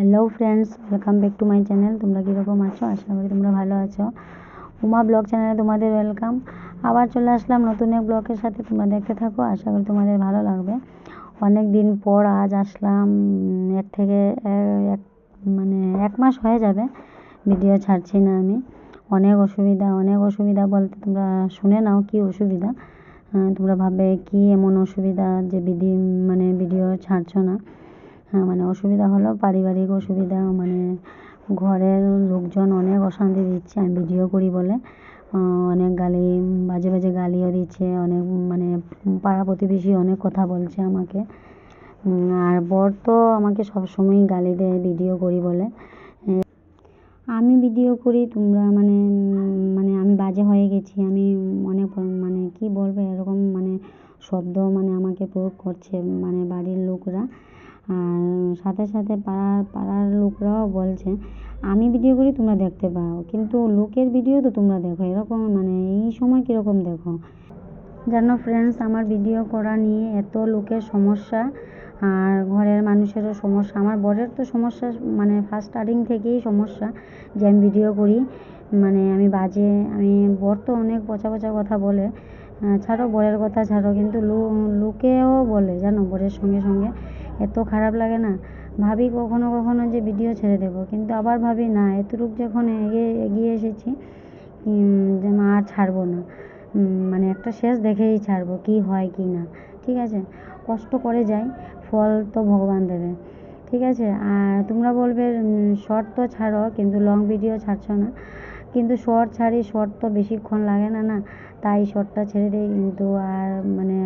Hello friends welcome back to my channel তোমরা কীরকম আছো? আশা করি তোমরা ভালো আছো। উমা ব্লগ চ্যানেলে তোমাদের ওয়েলকাম আবার চলে আসলাম নতুন এক ব্লগের সাথে, তোমরা দেখতে থাকো। আশা করি তোমাদের ভালো লাগবে। অনেক দিন পর আজ আসলাম এর থেকে এক মানে এক মাস হয়ে যাবে। ভিডিও ছাড়ছি না আমি। অনেক অসুবিধা অনেক অসুবিধা বলতে তোমরা শুনে নাও কী অসুবিধা। তোমরা ভাববে কী এমন অসুবিধা যে বিধি মানে ভিডিও ছাড়ছো না। হ্যাঁ মানে অসুবিধা হলো, পারিবারিক অসুবিধা মানে ঘরের লোকজন অনেক অশান্তি দিচ্ছে, আমি ভিডিও করি বলে। অনেক গালি, বাজে বাজে গালিও দিচ্ছে, অনেক মানে পাড়া প্রতিবেশী অনেক কথা বলছে আমাকে। আর বর তো আমাকে সবসময়ই গালি দেয়, ভিডিও করি বলে। আমি ভিডিও করি, তোমরা মানে মানে আমি বাজে হয়ে গেছি, আমি অনেক মানে কি বলব, এরকম মানে শব্দ মানে আমাকে প্রয়োগ করছে মানে বাড়ির লোকরা। আর সাথে সাথে পাড়ার পাড়ার লোকরাও বলছে, আমি ভিডিও করি, তোমরা দেখতে পাও। কিন্তু লোকের ভিডিও তো তোমরা দেখো। এরকম মানে এই সময় কীরকম দেখো? জানো ফ্রেন্ডস আমার ভিডিও করা নিয়ে এত লোকের সমস্যা, আর ঘরের মানুষেরও সমস্যা। আমার বরের তো সমস্যা মানে ফার্স্ট স্টার্টিং থেকেই সমস্যা যে আমি ভিডিও করি। মানে আমি বাজে, আমি, বর তো অনেক পচা পচা কথা বলে। ছাড়ো, বরের কথা ছাড়ো। কিন্তু লোকেও বলে, জানো, বরের সঙ্গে সঙ্গে। এত খারাপ লাগে না। ভাবি কখনো কখনো যে ভিডিও ছেড়ে দেবো, কিন্তু আবার ভাবি, না, এতটুকু যখন এগিয়ে এগিয়ে এসেছি যে মা আর ছাড়বো না। মানে একটা শেষ দেখেই ছাড়বো, কী হয়, কি না। ঠিক আছে? কষ্ট করে যাই, ফল তো ভগবান দেবে। ঠিক আছে? আর তোমরা বলবে শর্ট তো ছাড়ো, কিন্তু লং ভিডিও ছাড়ছো না। কিন্তু শর্ট ছাড়ি শর্ট তো বেশিক্ষণ লাগে না না? তাই শর্টটা ছেড়ে দিই। কিন্তু আর মানে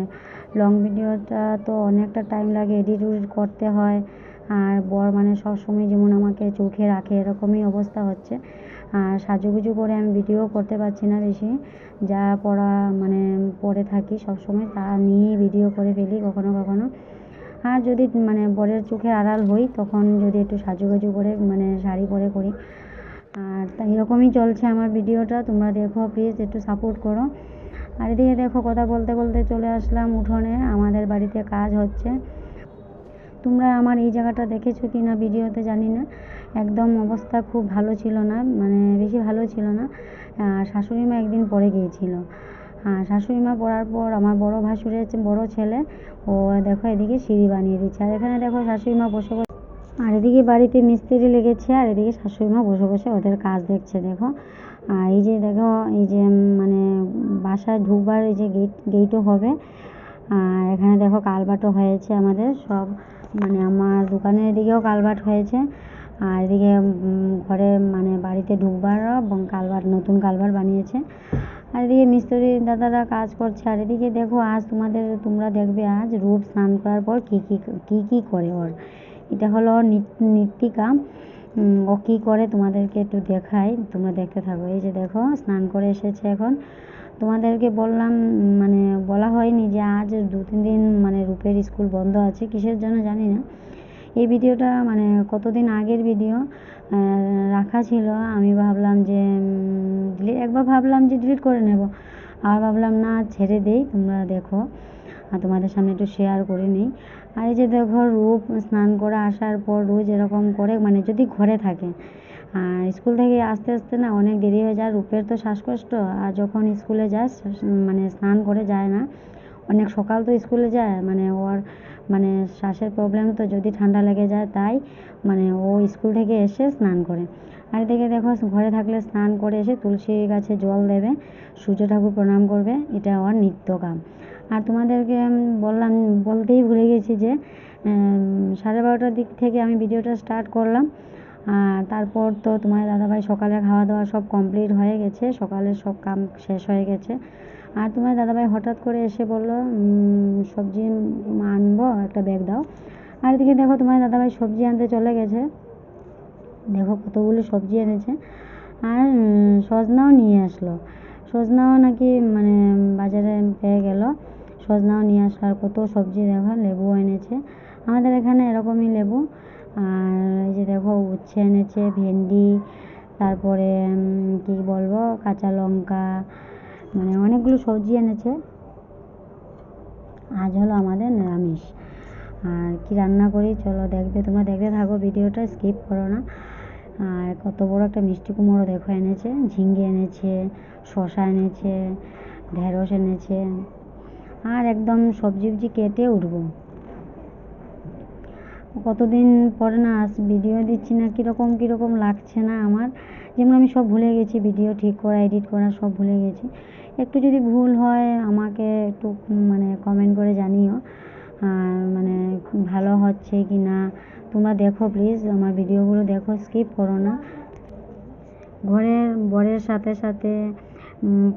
লং ভিডিওটা তো অনেকটা টাইম লাগে এডিট উডিট করতে হয়। আর বর মানে সবসময় যেমন আমাকে চোখে রাখে, এরকমই অবস্থা হচ্ছে। আর সাজুগুজু করে আমি ভিডিও করতে পারছি না বেশি। যা পড়া মানে পড়ে থাকি সবসময়, তা নিয়েই ভিডিও করে ফেলি কখনো কখনো। আর যদি মানে বরের চোখে আড়াল হই, তখন যদি একটু সাজুগুজু করে মানে শাড়ি পরে করি। আর তাই এরকমই চলছে আমার ভিডিওটা। তোমরা দেখো প্লিজ একটু সাপোর্ট করো। আর এদিকে দেখো, কথা বলতে বলতে চলে আসলাম উঠোনে। আমাদের বাড়িতে কাজ হচ্ছে। তোমরা আমার এই জায়গাটা দেখেছ কি না ভিডিওতে জানি না। একদম অবস্থা খুব ভালো ছিল না মানে বেশি ভালো ছিল না। আর শাশুড়ি মা একদিন পরে গিয়েছিল। শাশুড়ি মা পড়ার পর আমার বড় ভাসুরের বড় ছেলে, ও দেখো এদিকে সিঁড়ি বানিয়ে দিচ্ছে। আর এখানে দেখো শাশুড়ি মা বসে আর এদিকে বাড়িতে মিস্ত্রি লেগেছে, আর এদিকে শাশুড়ি মা বসে বসে ওদের কাজ দেখছে, দেখো। আর এই যে দেখো, এই যে মানে বাসায় ঢুকবার এই যে গেট গেটও হবে। আর এখানে দেখো কালবাটও হয়েছে আমাদের, সব মানে আমার দোকানের এদিকেও কালভার্ট হয়েছে। আর এদিকে ঘরে মানে বাড়িতে ঢুকবারও এবং কালভার্ট নতুন কালবার বানিয়েছে। আর এদিকে মিস্ত্রি দাদারা কাজ করছে। আর এদিকে দেখো, আজ তোমাদের, তোমরা দেখবে আজ রূপ স্নান করার পর কী কী কী কী করে ওর। এটা হলো নৃত্তিকা ও কী করে তোমাদেরকে একটু দেখাই তোমরা দেখতে থাকো। এই যে দেখো, স্নান করে এসেছে এখন। তোমাদেরকে বললাম মানে বলা হয়নি যে আজ দু, তিন দিন মানে রূপের স্কুল বন্ধ আছে, কিসের জন্য জানি না। এই ভিডিওটা মানে কতদিন আগের ভিডিও রাখা ছিল। আমি ভাবলাম যে একবার ভাবলাম যে ডিলিট করে নেব। আর ভাবলাম না, ছেড়ে দেই, তোমরা দেখো। তোমাদের সামনে একটু শেয়ার করে নিই। আর এই যে দেখো রূপ স্নান করে আসার পর রোজ এরকম করে মানে যদি ঘরে থাকে। আর স্কুল থেকে আসতে আসতে না অনেক দেরি হয়ে যায়, রূপের তো শ্বাসকষ্ট। আর যখন স্কুলে যায় মানে স্নান করে যায় না, অনেক সকাল তো স্কুলে যায় মানে ওর মানে শ্বাসের প্রবলেম তো যদি ঠান্ডা লেগে যায় তাই মানে ও স্কুল থেকে এসে স্নান করে। আর এদিকে দেখো ঘরে থাকলে স্নান করে এসে তুলসী গাছে জল দেবে, সূর্য ঠাকুর প্রণাম করবে, এটা ওর নিত্য কাম। আর তোমাদেরকে বললাম, বলতেই ভুলে গেছি যে সাড়ে বারোটার দিক থেকে আমি ভিডিওটা স্টার্ট করলাম। আর তারপর তো তোমার দাদাভাই সকালে খাওয়া দাওয়া সব কমপ্লিট হয়ে গেছে সকালের সব কাম শেষ হয়ে গেছে। আর তোমার দাদাভাই হঠাৎ করে এসে বলল সবজি আনব, একটা ব্যাগ দাও। আর এদিকে দেখো তোমার দাদাভাই সবজি আনতে চলে গেছে। দেখো কতগুলো সবজি এনেছে। আর সজনাও নিয়ে আসলো। সজনাও নাকি মানে বাজারে পেয়ে গেল। সজনাও নিয়ে আসার কত সবজি দেখো লেবু এনেছে। আমাদের এখানে এরকমই লেবু। আর এই যে দেখো, উচ্ছে এনেছে, ভেন্ডি, তারপরে কী বলব, কাঁচা লঙ্কা মানে অনেকগুলো সবজি এনেছে। আজ হলো আমাদের নিরামিষ। আর কি রান্না করি, চলো দেখবে তোমরা দেখতে থাকো, ভিডিওটা স্কিপ করো না। আর কত বড় একটা মিষ্টি কুমড়ো দেখো এনেছে, ঝিঙ্গে এনেছে শশা এনেছে, ঢেঁড়স এনেছে, আর একদম সবজি উবজি কেটে উঠবো। কতদিন পরে না আস ভিডিও দিচ্ছি না, কীরকম কীরকম লাগছে না আমার। যেমন আমি সব ভুলে গেছি ভিডিও ঠিক করা এডিট করা সব ভুলে গেছি। একটু যদি ভুল হয়, আমাকে একটু মানে কমেন্ট করে জানিও। মানে ভালো হচ্ছে কি না? তোমরা দেখো প্লিজ আমার ভিডিওগুলো দেখো স্কিপ করো না। ঘরের বরের সাথে সাথে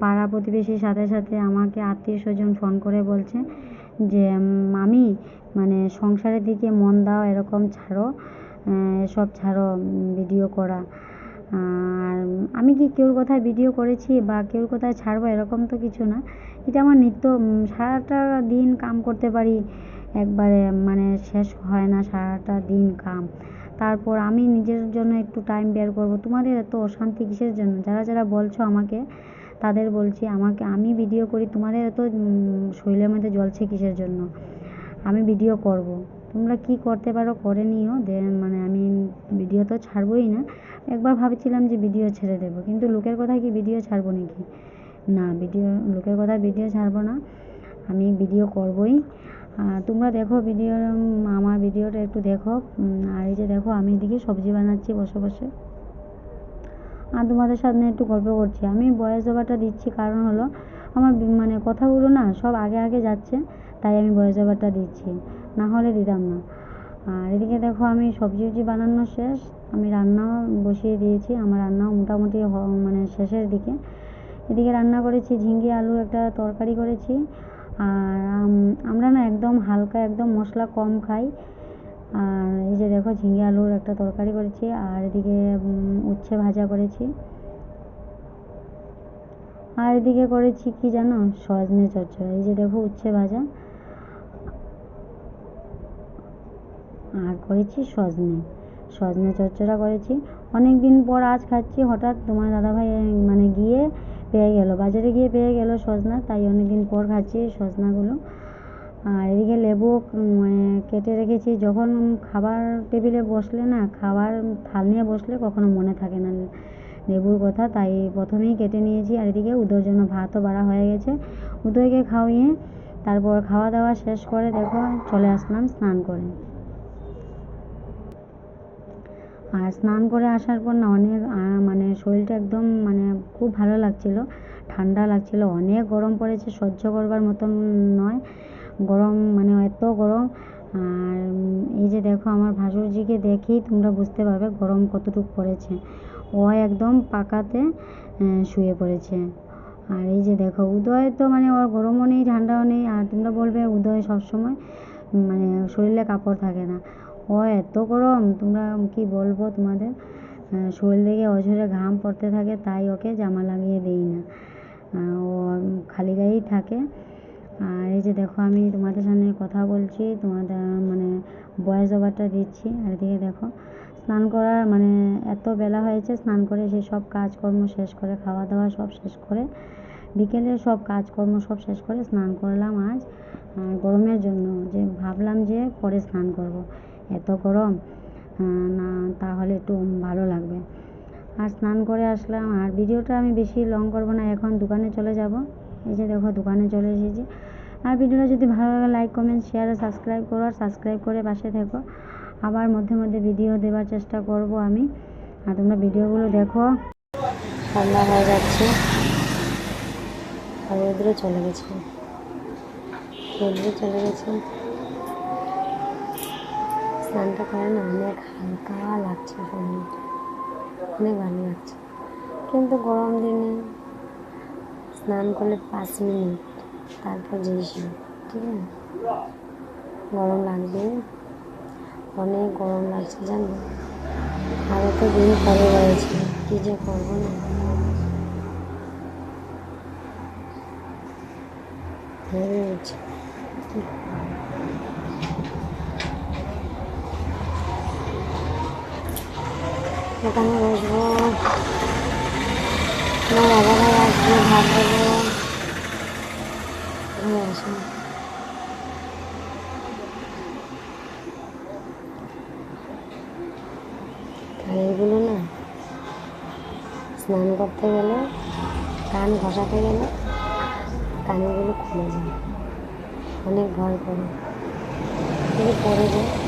পাড়া প্রতিবেশীর সাথে সাথে আমাকে আত্মীয় স্বজন ফোন করে বলছে যে মামি মানে সংসারের দিকে মন দাও, এরকম ছাড়ো সব ছাড়ো ভিডিও করা। আমি কি কেউর কথায় ভিডিও করেছি বা কেউর কথায় ছাড়বো এরকম তো কিছু না। এটা আমার নিত্য সারাটা দিন কাম করতে পারি, একবারে মানে শেষ হয় না সারাটা দিন কাম। তারপর আমি নিজের জন্য একটু টাইম বের করব। তোমাদের এত অশান্তি কিসের জন্য? যারা যারা বলছো আমাকে, তাদের বলছি আমাকে, আমি ভিডিও করি, তোমাদের এত শরীরের মধ্যে জ্বলছে কিসের জন্য? আমি ভিডিও করব। তোমরা কি করতে পারো করে নিও, দেন মানে আমি ভিডিও তো ছাড়বই না। একবার ভাবছিলাম যে ভিডিও ছেড়ে দেবো, কিন্তু লোকের কথায় কি ভিডিও ছাড়বো নাকি? না, ভিডিও, লোকের কথায় ভিডিও ছাড়বো না, আমি ভিডিও করবই। তোমরা দেখো ভিডিও, আমার ভিডিওটা একটু দেখো। আর এই যে দেখো, আমি এদিকে সবজি বানাচ্ছি বসে বসে আর তোমাদের সামনে একটু গল্প করছি। আমি ভয়েস ওভারটা দিচ্ছি, কারণ হলো, আমার মানে কথাগুলো না সব আগে আগে যাচ্ছে, তাই আমি ভয়েস ওভারটা দিচ্ছি। না হলে দিতাম না। আর এদিকে দেখো আমি সবজি উবজি বানানো শেষ। আমি রান্নাও বসিয়ে দিয়েছি। আমার রান্নাও মোটামুটি মানে শেষের দিকে। এদিকে রান্না করেছি, ঝিঙ্গে আলু একটা তরকারি করেছি। আর আমরা না একদম হালকা, একদম মশলা কম খাই। আর এই যে দেখো ঝিঙ্গে আলুর একটা তরকারি করেছি। আর এদিকে উচ্ছে ভাজা করেছি। আর এদিকে করেছি কি জানো? সজনে চচ্চড়া। এই যে দেখো উচ্ছে ভাজা। আর করেছি সজনে। সজনে চচ্চড়া করেছি। অনেক দিন পর আজ খাচ্ছি, হঠাৎ তোমার দাদাভাই মানে গিয়ে পেয়ে গেল। বাজারে গিয়ে পেয়ে গেল সজনা, তাই অনেক দিন পর খাচ্ছি সজনাগুলো। আর এদিকে লেবু মানে কেটে রেখেছি। যখন খাবার টেবিলে বসলে না, খাবার থাল নিয়ে বসলে কখনো মনে থাকে না লেবুর কথা। তাই প্রথমেই কেটে নিয়েছি। আর এদিকে উদোর জন্য ভাতও বাড়া হয়ে গেছে। উদয়কে খাওয়িয়ে তারপর খাওয়া দাওয়া শেষ করে দেখো, চলে আসলাম স্নান করে। আর স্নান করে আসার পর না অনেক মানে শরীরটা একদম মানে খুব ভালো লাগছিল, ঠান্ডা লাগছিল, অনেক গরম পড়েছে, সহ্য করবার মতন নয়, গরম মানে এত গরম, আর এই যে দেখো আমার ভাসুরজিকে দেখেই তোমরা বুঝতে পারবে গরম কতটুকু পড়েছে, ও একদম পাকাতে শুয়ে পড়েছে, আর এই যে দেখো উদয় তো মানে ওর গরমও নেই, ঠান্ডাও নেই, আর তোমরা বলবে উদয় সবসময় মানে শরীরে কাপড় থাকে না ও এত গরম। তোমরা কি বলব তোমাদের? শরীর থেকে অঝরে ঘাম পড়তে থাকে, তাই ওকে জামা লাগিয়ে দিই না। ও খালি গায়েই থাকে। আর এই যে দেখো, আমি তোমাদের সামনে কথা বলছি, তোমাদের মানে বয়স ওভারটা দিচ্ছি। আর এদিকে দেখো, স্নান করার মানে এত বেলা হয়েছে, স্নান করে সেই সব কাজকর্ম শেষ করে খাওয়া দাওয়া সব শেষ করে, বিকেলে সব কাজকর্ম সব শেষ করে স্নান করলাম আজ। গরমের জন্য, যে ভাবলাম যে পরে স্নান করব। এত গরম না, তাহলে একটু ভালো লাগবে। আর স্নান করে আসলাম। আর ভিডিওটা আমি বেশি লং করব না, এখন দোকানে চলে যাব। এই যে দেখো, দোকানে চলে এসেছি। আর ভিডিওটা যদি ভালো লাগে লাইক কমেন্ট শেয়ার আর সাবস্ক্রাইব করো। আর সাবস্ক্রাইব করে পাশে থেকো। আবার মধ্যে মধ্যে ভিডিও দেওয়ার চেষ্টা করব আমি। আর তোমরা ভিডিওগুলো দেখো। ঠান্ডা হয়ে যাচ্ছে। আর রোদ্রে চলে গেছে। রোদ্রে চলে গেছে। স্নানটা করে না, অনেক হালকা লাগছে শরীরটা। অনেক ভালো লাগছে। কিন্তু গরম দিনে স্নান করলে পাঁচ মিনিট, তারপর যেস ঠিক আছে? গরম লাগবে। অনেক গরম লাগছে, জানো? আরও তো দিন পরে রয়েছে, কী যে করব না? হেভি হচ্ছে সেখানে বসবো। আমার এইগুলো না, স্নান করতে গেলে, কান ঘষাতে গেলে কানগুলো খুলে যায়। অনেক ভয় করে। পড়ে যায়